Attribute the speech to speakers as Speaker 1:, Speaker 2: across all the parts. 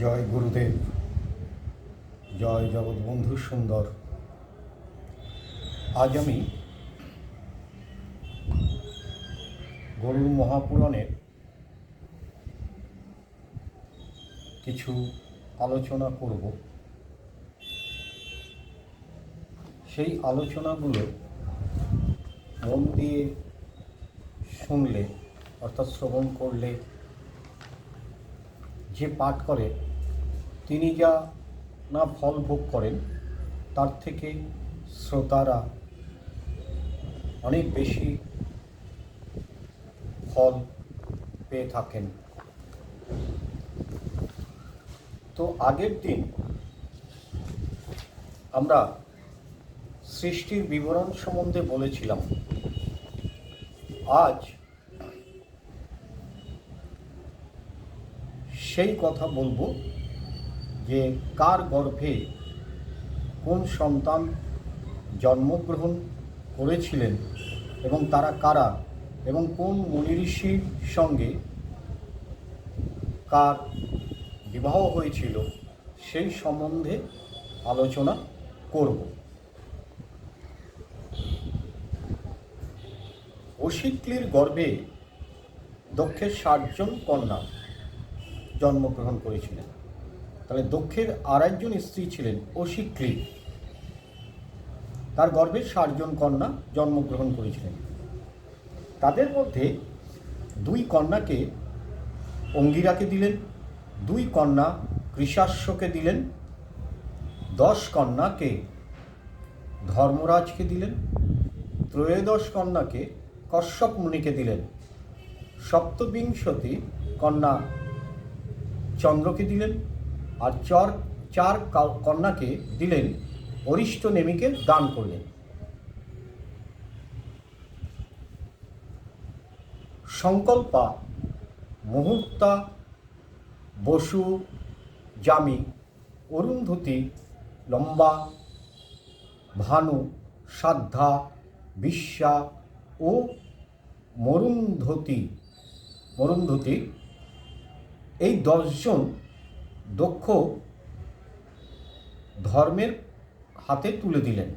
Speaker 1: জয় গুরুদেব, জয় জগৎ জগৎবন্ধু সুন্দর। আজ আমি গরুর মহাপুরাণের কিছু আলোচনা করব। সেই আলোচনাগুলো মন দিয়ে শুনলে, অর্থাৎ শ্রবণ করলে, যে পাঠ করে তিনি যা না ফল ভোগ করেন, তার থেকে শ্রোতারা অনেক বেশি ফল পেয়ে থাকেন। তো আগের দিন আমরা সৃষ্টির বিবরণ সম্বন্ধে বলেছিলাম। আজ সেই কথা বলব যে কার গর্ভে কোন সন্তান জন্মগ্রহণ করেছিলেন এবং তারা কারা এবং কোন ঋষির সঙ্গে কার বিবাহ হয়েছিল সেই সম্বন্ধে আলোচনা করব। অশিক্লির গর্ভে দক্ষের ষাটজন কন্যা জন্মগ্রহণ করেছিলেন। তাহলে দক্ষের আর একজন স্ত্রী ছিলেন অশিক্লি তার গর্ভে ষাটজন কন্যা জন্মগ্রহণ করেছিলেন। তাদের মধ্যে দুই কন্যাকে অঙ্গিরাকে দিলেন, দুই কন্যা কৃষাশ্বকে দিলেন, দশ কন্যাকে ধর্মরাজকে দিলেন, ত্রয়োদশ কন্যাকে কশ্যপ মুনিকে দিলেন, সপ্তবিংশতি কন্যা চন্দ্রকে দিলেন আর চর, চার কন্যাকে দিলেন। অরিষ্ট নেমিকে দান করলেন। সংকল্পা, মুহূর্তা, বসু, জামি, অরুন্ধতী, লম্বা, ভানু, সাধ্যা, বিশ্বা ও মরুন্ধতী। মরুন্ধতী, এই দশজন দক্ষ ধর্মের হাতে তুলে দিলেন।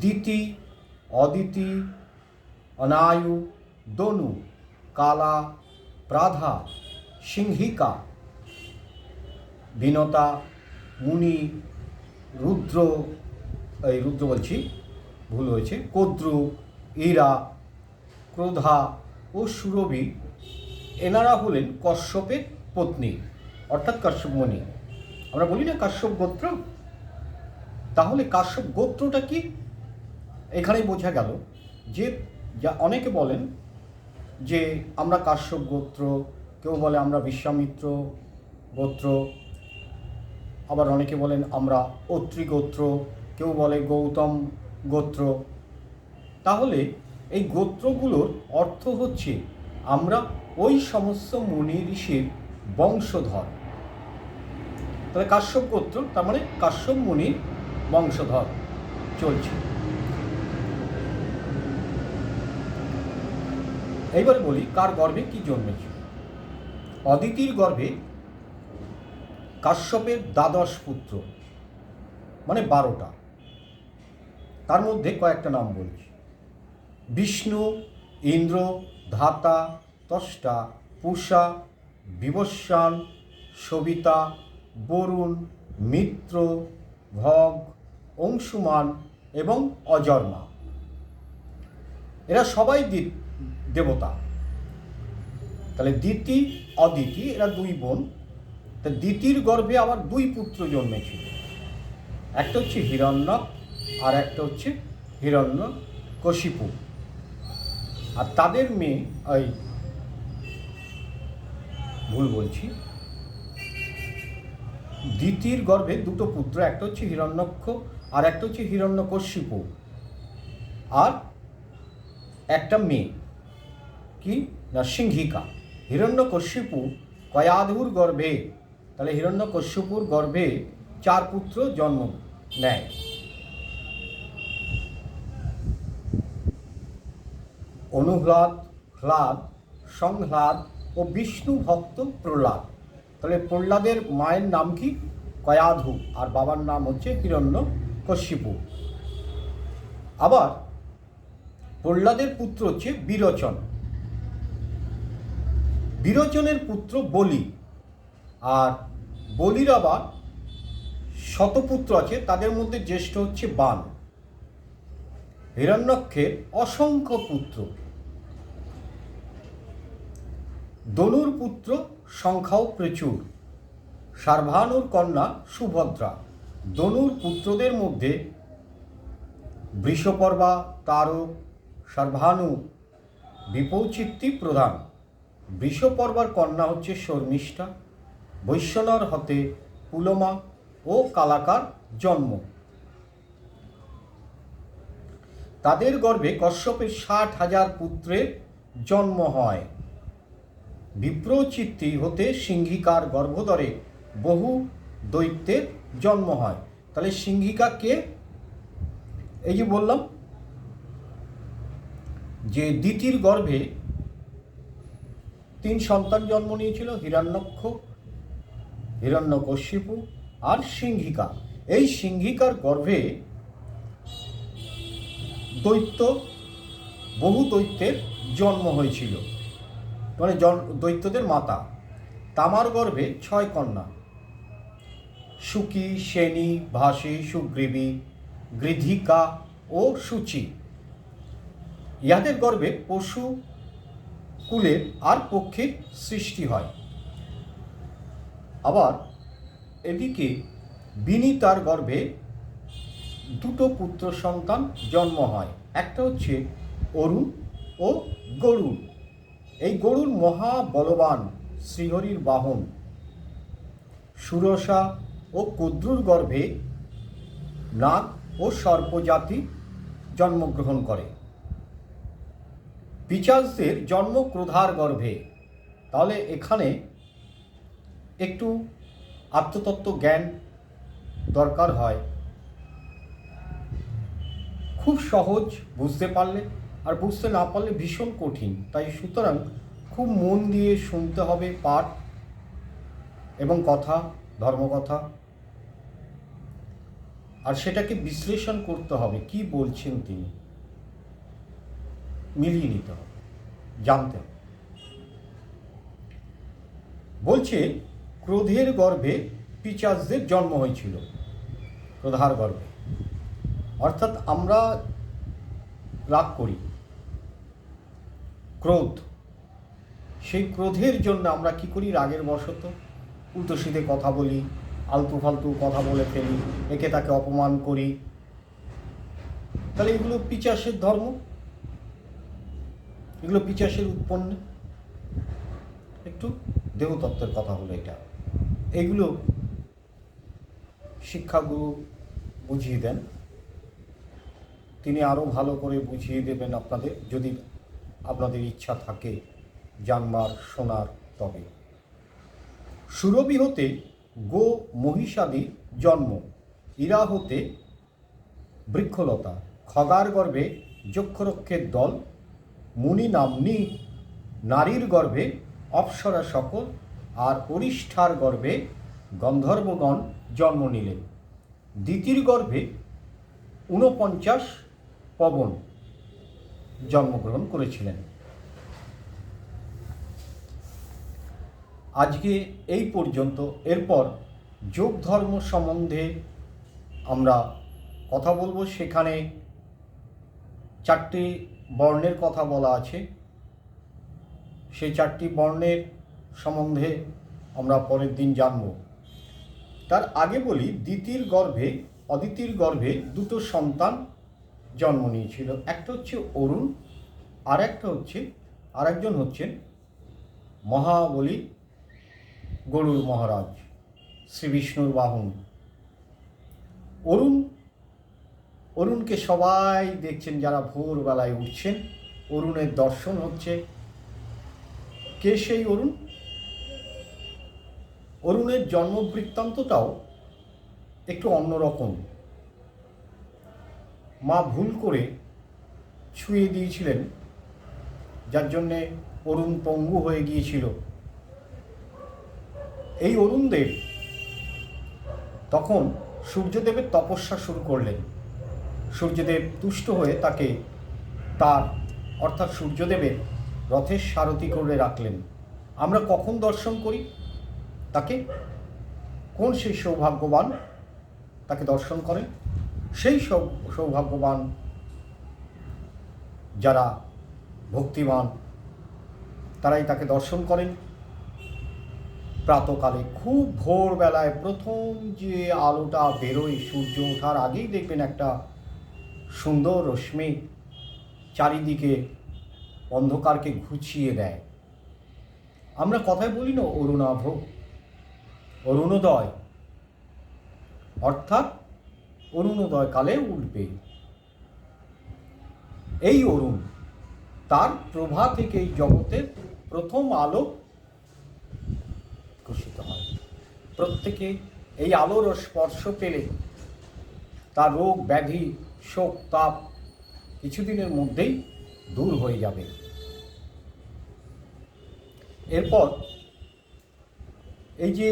Speaker 1: দিতি অদিতি অনায়ু, দনু, কালা, প্রাধা, সিংহিকা, বিনতা, মুনি, রুদ্র, এই রুদ্র বলছি, ভুল হয়েছে, কদ্রু, ইরা, ক্রোধা ও সুরভি, এনারা হলেন কশ্যপের পত্নী, অর্থাৎ কাশ্যপ মুনি আমরা বলি না কাশ্যপ গোত্র? তাহলে কাশ্যপ গোত্রটা কি? এখানেই বোঝা গেল যে, যা অনেকে বলেন যে, আমরা কাশ্যপ গোত্র, কেউ বলে আমরা বিশ্বামিত্র গোত্র, আবার অনেকে বলেন আমরা অত্রি গোত্র, কেউ বলে গৌতম গোত্র। তাহলে এই গোত্রগুলোর অর্থ হচ্ছে আমরা ওই সমস্ত মুনি ঋষির বংশধর। তাহলে কাশ্যপ গোত্র, তার মানে কাশ্যপ মুনির বংশধর চলছে। এইবারে বলি, কার গর্ভে কি জন্মেছে? অদিতির গর্ভে কাশ্যপের দ্বাদশ পুত্র মানে বারোটা। তার মধ্যে কয়েকটা নাম বলছি। বিষ্ণু, ইন্দ্র, ধাতা, তষ্টা, পূষা বিবস্বান সবিতা বরুণ, মিত্র, ভগ, অংশুমান এবং অজর্মা। এরা সবাই দেবতা। তাহলে দিতি, অদিতি, এরা দুই বোন। তা দিতির গর্ভে আবার দুই পুত্র জন্মেছিল। একটা হচ্ছে হিরণ্যক আর একটা হচ্ছে হিরণ্য কশিপু আর তাদের মেয়ে, ওই ভুল বলছি। দ্বিতীয় গর্ভে দুটো পুত্র, একটা হচ্ছে হিরণ্যক্ষ আর একটা হচ্ছে হিরণ্যকশিপু আর একটা মেয়ে, কি? না, সিংহিকা। হিরণ্যকশিপু কয়াধুর গর্ভে, তাহলে হিরণ্যকশ্যপুর গর্ভে চার পুত্র জন্ম নেয়। অনুহ্লাদ হ্লাদ সংহ্লাদ ও বিষ্ণু ভক্ত প্রহ্লাদ। তাহলে প্রহ্লাদের মায়ের নাম কি? কয়াধু। আর বাবার নাম হচ্ছে হিরণ্য কশ্যিপু। আবার প্রহ্লাদের পুত্র হচ্ছে বিরোচন। বিরোচনের পুত্র বলি। আর বলির আবার শতপুত্র আছে, তাদের মধ্যে জ্যেষ্ঠ হচ্ছে বান। হিরণ্যক্ষের অসংখ্য পুত্র। দনুর পুত্র সংখ্যাও প্রচুর। সার্ভানুর কন্যা সুভদ্রা। দনুর পুত্রদের মধ্যে বৃষপর্বা তারক সার্ভানু বিপৌচিত্তি প্রধান। বৃষপর্বার কন্যা হচ্ছে শর্মিষ্ঠা। বৈশ্যনর হতে পুলমা ও কালাকার জন্ম। তাদের গর্ভে কশ্যপের ষাট হাজার পুত্রের জন্ম হয়। বিপ্রচিত্তি হতে সিংহিকার গর্ভধরে বহু দৈত্যের জন্ম হয়। তাহলে সিংহিকা কে? এই যে বললাম যে দ্বিতীর গর্ভে তিন সন্তান জন্ম নিয়েছিল, হিরণ্যক্ষ হিরণ্যকশিপু আর সিংহিকা। এই সিংহিকার গর্ভে দৈত্য, বহু দৈত্যের জন্ম হয়েছিল। মানে জন, দৈত্যদের মাতা। তামার গর্ভে ছয় কন্যা। সুকি, সেনী, ভাসী, সুগ্রীবী, গৃধিকা ও সুচি। ইহাদের গর্ভে পশু কুলের আর পক্ষীর সৃষ্টি হয়। আবার এদিকে বিনি তার গর্ভে দুটো পুত্র সন্তান জন্ম হয়। একটা হচ্ছে অরুণ ও গরুড় এই গরুর মহা বলবান শ্রীহরির বাহন। সুরসা ও কুদ্রুর গর্ভে নাগ ও সর্পজাতি জন্মগ্রহণ করে। পিচাসদের জন্ম ক্রোধার গর্ভে। তাহলে এখানে একটু আত্মতত্ত্ব জ্ঞান দরকার হয়। খুব সহজ বুঝতে পারলে আর বুঝতে না পারলে ভীষণ কঠিন। তাই সুতরাং খুব মন দিয়ে শুনতে হবে পাঠ এবং কথা, ধর্মকথা। আর সেটাকে বিশ্লেষণ করতে হবে, কি বলছেন তিনি? মিলিয়ে নিতে হবে, জানতে হবে। বলছে, ক্রোধের গর্ভে পিচাসদের জন্ম হয়েছিল, ক্রোধার গর্ভে। অর্থাৎ আমরা রাগ করি। ক্রোধ। সেই ক্রোধের জন্য আমরা কি করি? রাগের বশত উল্টো সিধে কথা বলি, আলতু ফালতু কথা বলে ফেলি, একে তাকে অপমান করি। তাহলে এগুলো পিচাসের ধর্ম? এগুলো পিচাসের উৎপন্ন? একটু দেহতত্ত্বের কথা হলো এটা। এগুলো শিক্ষাগুরু বুঝিয়ে দেন। তিনি আরও ভালো করে বুঝিয়ে দেবেন আপনাদের, যদি আপনাদের ইচ্ছা থাকে জানবার, শোনার তবে। সুরভি হতে গো মহিষাদি জন্ম, ইরা হতে বৃক্ষলতা, খগার গর্ভে যক্ষরক্ষের দল, মুনি নাম্নী নারীর গর্ভে অপ্সরা সকল, আর অরিষ্ঠার গর্ভে গন্ধর্বগণ জন্ম নিলেন। দ্বিতীয় গর্ভে ঊনপঞ্চাশ পবন জন্মগ্রহণ করেছিলেন। আজকে এই পর্যন্ত। এরপর যোগ ধর্ম সম্বন্ধে আমরা কথা বলব। সেখানে চারটি বর্ণের কথা বলা আছে। সেই চারটি বর্ণের সম্বন্ধে আমরা পরের দিন জানব। তার আগে বলি, দ্বিতীয় গর্ভে অদিতির গর্ভে দুটো সন্তান জন্ম নিয়েছিল। একটা হচ্ছে অরুণ আর একটা হচ্ছে, আরেকজন হচ্ছেন মহাবলী গরুর মহারাজ, শ্রী বিষ্ণুর বাহন। অরুণ, অরুণকে সবাই দেখছেন, যারা ভোরবেলায় উঠছেন, অরুণের দর্শন হচ্ছে। কে সেই অরুণ? অরুণের জন্ম বৃত্তান্তটাও একটু অন্যরকম। মা ভুল করে ছুঁয়ে দিয়েছিলেন, যার জন্যে অরুণ পঙ্গু হয়ে গিয়েছিল। এই অরুণদেব তখন সূর্যদেবের তপস্যা শুরু করলেন। সূর্যদেব তুষ্ট হয়ে তাকে তার, অর্থাৎ সূর্যদেবের রথের সারথি করে রাখলেন। আমরা কখন দর্শন করি? তাকে? কোন সেই সৌভাগ্যবান তাকে দর্শন করেন? সেই সৌ- সৌভাগ্যবান যারা ভক্তিমান, তারাই তাকে দর্শন করেন। প্রাতকালে খুব ভোরবেলায় প্রথম যে আলোটা বেরোয়, সূর্য ওঠার আগেই দেখবেন একটা সুন্দর রশ্মি চারিদিকে অন্ধকারকে ঘুচিয়ে দেয়। আমরা কথায় বলি না অরুণাভ, অরুণোদয়। অর্থাৎ অরুণোদয় কালে উঠবে। এই অরুণ, তার প্রভা থেকে এই জগতের প্রথম আলো প্রকাশিত হয়। প্রত্যেকে এই আলোর স্পর্শ পেলে তার রোগ, ব্যাধি, শোক তাপ কিছুদিনের মধ্যেই দূর হয়ে যাবে। এরপর এই যে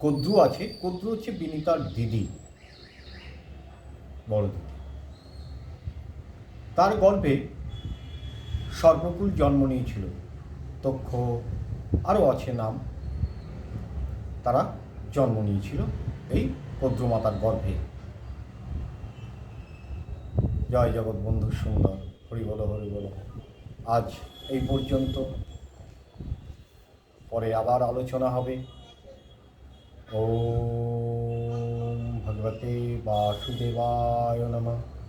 Speaker 1: কদ্রু আছে, কদ্রু হচ্ছে বিনিতার দিদি। বড় দিদি তার গর্ভে সর্বকুল জন্ম নিয়েছিল। তক্ষ আরও আছে নাম। তারা জন্ম নিয়েছিল এই কদ্রুমাতার গর্ভে। জয় জগৎ বন্ধু সুন্দর, হরি বলো হরি বলো। আজ এই পর্যন্ত। পরে আবার আলোচনা হবে। ওম भगवते वासुदेवाय नमः।